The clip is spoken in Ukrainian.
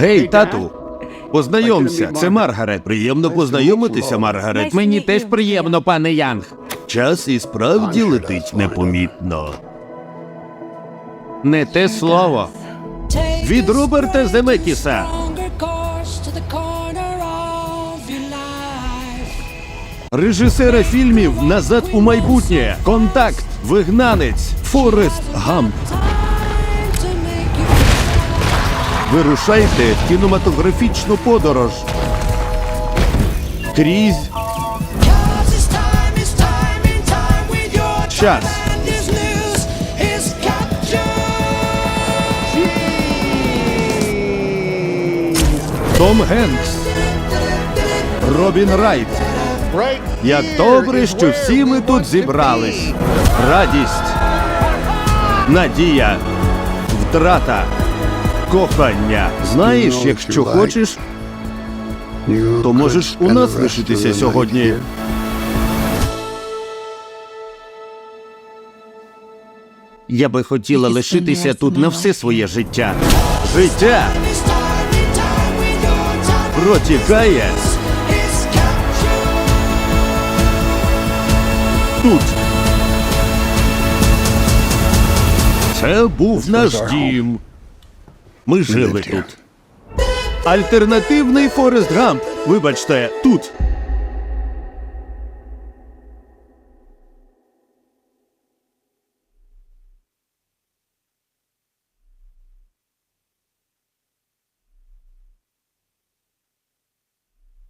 Гей, тату, познайомся, це Маргарет. Приємно познайомитися, Маргарет. Мені теж приємно, пане Янг. Час і справді летить непомітно. Не те слово. Від Роберта Земекіса. Режисера фільмів Назад у майбутнє. Контакт. Вигнанець. Форест Гамп. Вирушайте в кінематографічну подорож. Крізь час. Том Генкс. Робін Райт. Як добре, що всі ми тут зібрались. Радість, надія, втрата, кохання. Знаєш, якщо хочеш, то можеш у нас лишитися сьогодні. Я би хотіла лишитися тут на все своє життя. Життя протікає тут. Це був наш дім. Ми жили тут. Альтернативний Форест Гамп. Вибачте, тут.